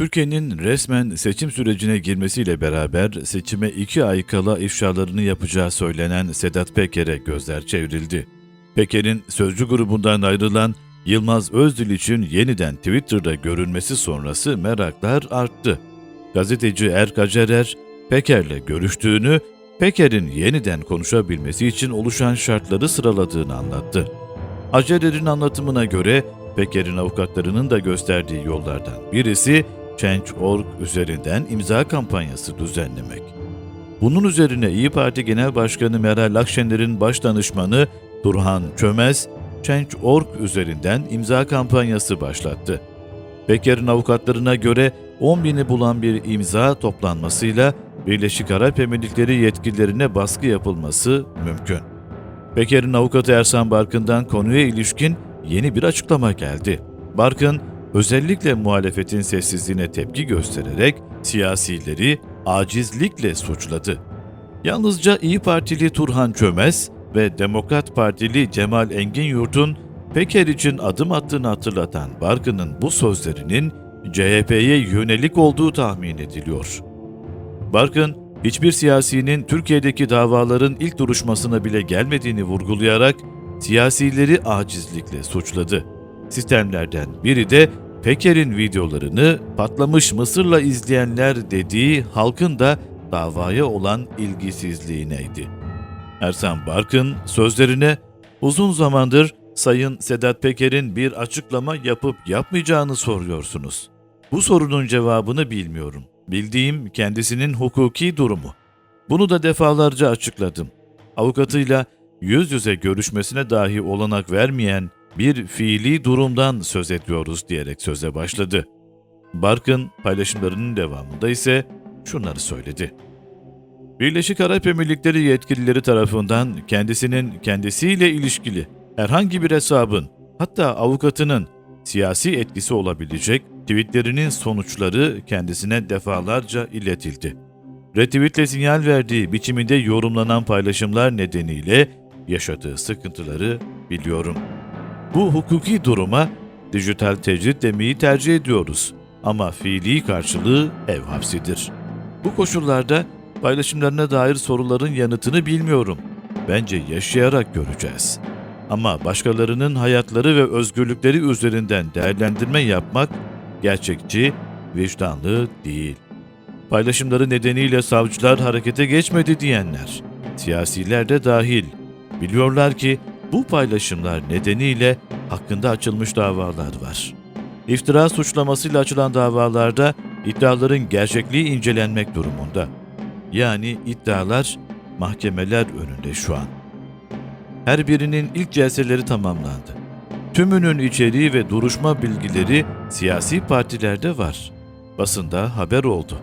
Türkiye'nin resmen seçim sürecine girmesiyle beraber seçime iki ay kala ifşalarını yapacağı söylenen Sedat Peker'e gözler çevrildi. Peker'in sözcü grubundan ayrılan Yılmaz Özdil için yeniden Twitter'da görünmesi sonrası meraklar arttı. Gazeteci Erk Cerer, Peker'le görüştüğünü, Peker'in yeniden konuşabilmesi için oluşan şartları sıraladığını anlattı. Acerer'in anlatımına göre Peker'in avukatlarının da gösterdiği yollardan birisi Change.org üzerinden imza kampanyası düzenlemek. Bunun üzerine İyi Parti Genel Başkanı Meral Akşener'in baş danışmanı Turhan Çömez, Change.org üzerinden imza kampanyası başlattı. Peker'in avukatlarına göre 10 bini bulan bir imza toplanmasıyla Birleşik Arap Emirlikleri yetkililerine baskı yapılması mümkün. Peker'in avukatı Ersan Barkın'dan konuya ilişkin yeni bir açıklama geldi. Barkın, özellikle muhalefetin sessizliğine tepki göstererek siyasileri acizlikle suçladı. Yalnızca İyi Partili Turhan Çömez ve Demokrat Partili Cemal Engin Yurt'un Peker için adım attığını hatırlatan Barkın'ın bu sözlerinin CHP'ye yönelik olduğu tahmin ediliyor. Barkın, hiçbir siyasinin Türkiye'deki davaların ilk duruşmasına bile gelmediğini vurgulayarak siyasileri acizlikle suçladı. Sistemlerden biri de Peker'in videolarını patlamış Mısır'la izleyenler dediği halkın da davaya olan ilgisizliğineydi. Ersan Barkın sözlerine uzun zamandır Sayın Sedat Peker'in bir açıklama yapıp yapmayacağını soruyorsunuz. Bu sorunun cevabını bilmiyorum. Bildiğim kendisinin hukuki durumu. Bunu da defalarca açıkladım. Avukatıyla yüz yüze görüşmesine dahi olanak vermeyen bir fiili durumdan söz ediyoruz diyerek söze başladı. Barkın paylaşımlarının devamında ise şunları söyledi. Birleşik Arap Emirlikleri yetkilileri tarafından kendisinin kendisiyle ilişkili herhangi bir hesabın hatta avukatının siyasi etkisi olabilecek tweetlerinin sonuçları kendisine defalarca iletildi. Retweetle sinyal verdiği biçiminde yorumlanan paylaşımlar nedeniyle yaşadığı sıkıntıları biliyorum. Bu hukuki duruma dijital tecrit demeyi tercih ediyoruz ama fiili karşılığı ev hapsidir. Bu koşullarda paylaşımlarına dair soruların yanıtını bilmiyorum. Bence yaşayarak göreceğiz. Ama başkalarının hayatları ve özgürlükleri üzerinden değerlendirme yapmak gerçekçi, vicdanlı değil. Paylaşımları nedeniyle savcılar harekete geçmedi diyenler, siyasiler de dahil, biliyorlar ki bu paylaşımlar nedeniyle hakkında açılmış davalar var. İftira suçlamasıyla açılan davalarda iddiaların gerçekliği incelenmek durumunda. Yani iddialar mahkemeler önünde şu an. Her birinin ilk celseleri tamamlandı. Tümünün içeriği ve duruşma bilgileri siyasi partilerde var. Basında haber oldu.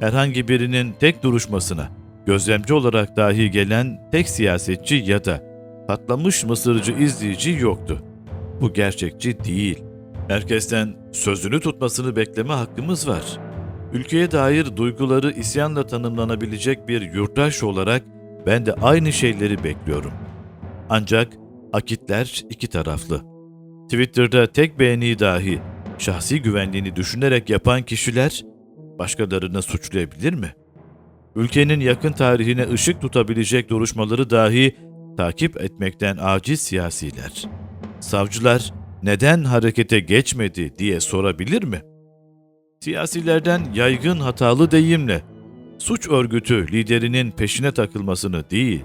Herhangi birinin tek duruşmasına gözlemci olarak dahi gelen tek siyasetçi ya da patlamış mısırcı izleyici yoktu. Bu gerçekçi değil. Herkesten sözünü tutmasını bekleme hakkımız var. Ülkeye dair duyguları isyanla tanımlanabilecek bir yurttaş olarak ben de aynı şeyleri bekliyorum. Ancak akitler iki taraflı. Twitter'da tek beğeni dahi şahsi güvenliğini düşünerek yapan kişiler başkalarını suçlayabilir mi? Ülkenin yakın tarihine ışık tutabilecek duruşmaları dahi takip etmekten aciz siyasiler. Savcılar neden harekete geçmedi diye sorabilir mi? Siyasilerden yaygın hatalı deyimle suç örgütü liderinin peşine takılmasını değil,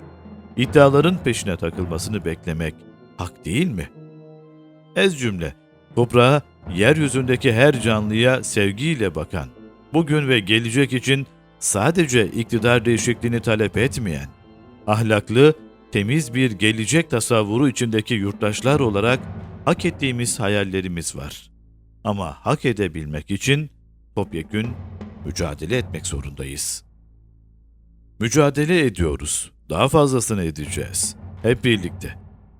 iddiaların peşine takılmasını beklemek hak değil mi? Ez cümle, toprağa, yeryüzündeki her canlıya sevgiyle bakan, bugün ve gelecek için sadece iktidar değişikliğini talep etmeyen, ahlaklı, temiz bir gelecek tasavvuru içindeki yurttaşlar olarak hak ettiğimiz hayallerimiz var. Ama hak edebilmek için topyekün mücadele etmek zorundayız. Mücadele ediyoruz. Daha fazlasını edeceğiz. Hep birlikte.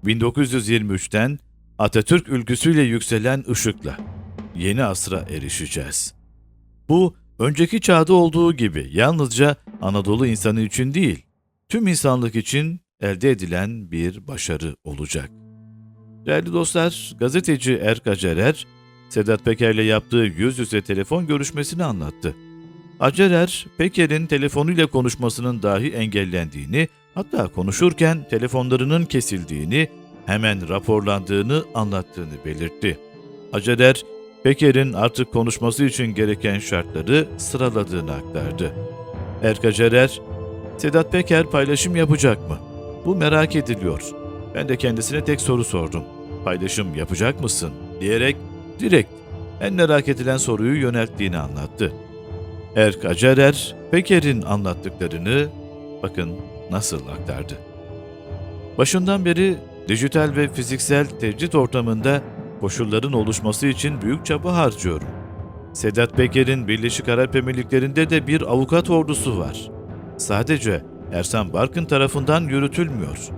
1923'ten Atatürk ülküsüyle yükselen ışıkla yeni asra erişeceğiz. Bu önceki çağda olduğu gibi yalnızca Anadolu insanı için değil, tüm insanlık için elde edilen bir başarı olacak. Değerli dostlar, gazeteci Erk Acerer, Sedat Peker'le yaptığı yüz yüze telefon görüşmesini anlattı. Acerer, Peker'in telefonuyla konuşmasının dahi engellendiğini, hatta konuşurken telefonlarının kesildiğini, hemen raporlandığını anlattığını belirtti. Acerer, Peker'in artık konuşması için gereken şartları sıraladığını aktardı. Erk Acerer, Sedat Peker paylaşım yapacak mı? Bu merak ediliyor. Ben de kendisine tek soru sordum. Paylaşım yapacak mısın? diyerek direkt en merak edilen soruyu yönelttiğini anlattı. Erk Acerer, Peker'in anlattıklarını bakın nasıl aktardı. Başından beri dijital ve fiziksel tecrit ortamında koşulların oluşması için büyük çaba harcıyorum. Sedat Peker'in Birleşik Arap Emirlikleri'nde de bir avukat ordusu var. Sadece Ersan Barkın tarafından yürütülmüyor.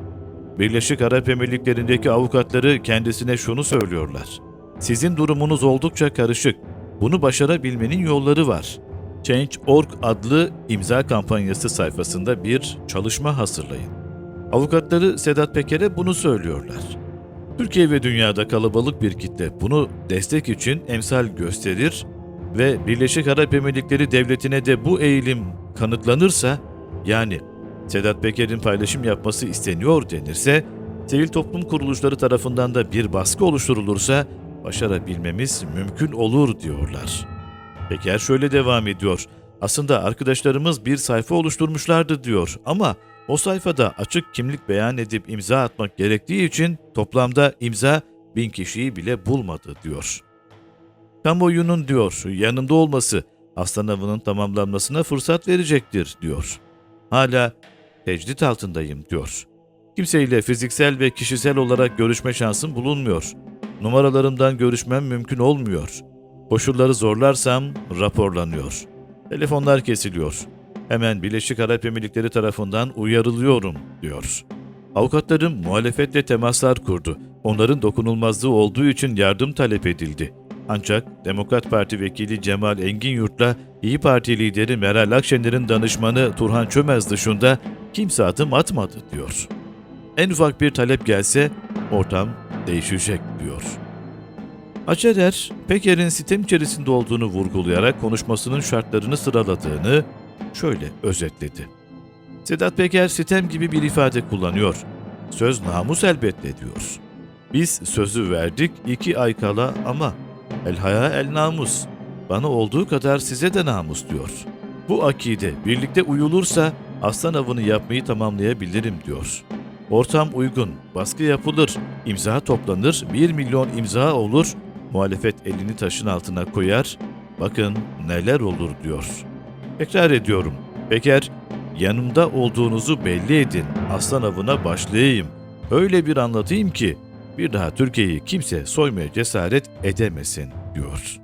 Birleşik Arap Emirlikleri'ndeki avukatları kendisine şunu söylüyorlar. Sizin durumunuz oldukça karışık. Bunu başarabilmenin yolları var. Change.org adlı imza kampanyası sayfasında bir çalışma hazırlayın. Avukatları Sedat Peker'e bunu söylüyorlar. Türkiye ve dünyada kalabalık bir kitle bunu destek için emsal gösterir ve Birleşik Arap Emirlikleri Devleti'ne de bu eğilim kanıtlanırsa, yani Sedat Peker'in paylaşım yapması isteniyor denirse, sivil toplum kuruluşları tarafından da bir baskı oluşturulursa başarabilmemiz mümkün olur diyorlar. Peker şöyle devam ediyor. Aslında arkadaşlarımız bir sayfa oluşturmuşlardı diyor ama o sayfada açık kimlik beyan edip imza atmak gerektiği için toplamda imza bin kişiyi bile bulmadı diyor. Kamuoyunun diyor yanımda olması aslan avının tamamlanmasına fırsat verecektir diyor. Hala tecrit altındayım diyor. Kimseyle fiziksel ve kişisel olarak görüşme şansım bulunmuyor. Numaralarımdan görüşmem mümkün olmuyor. Koşulları zorlarsam raporlanıyor. Telefonlar kesiliyor. Hemen Birleşik Arap Emirlikleri tarafından uyarılıyorum diyor. Avukatlarım muhalefetle temaslar kurdu. Onların dokunulmazlığı olduğu için yardım talep edildi. Ancak Demokrat Parti vekili Cemal Engin Yurt'la İyi Parti lideri Meral Akşener'in danışmanı Turhan Çömez dışında kimse adım atmadı diyor. En ufak bir talep gelse ortam değişecek diyor. Açerer, Peker'in sitem içerisinde olduğunu vurgulayarak konuşmasının şartlarını sıraladığını şöyle özetledi. Sedat Peker sitem gibi bir ifade kullanıyor. Söz namus elbette diyor. Biz sözü verdik iki ay kala ama el haya el namus. Bana olduğu kadar size de namus diyor. Bu akide birlikte uyulursa aslan avını yapmayı tamamlayabilirim diyor. Ortam uygun, baskı yapılır, imza toplanır, 1 milyon imza olur, muhalefet elini taşın altına koyar, bakın neler olur diyor. Tekrar ediyorum, Peker, yanımda olduğunuzu belli edin, aslan avına başlayayım. Öyle bir anlatayım ki bir daha Türkiye'yi kimse soymaya cesaret edemesin diyor.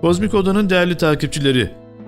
Kozmik Oda'nın değerli takipçileri,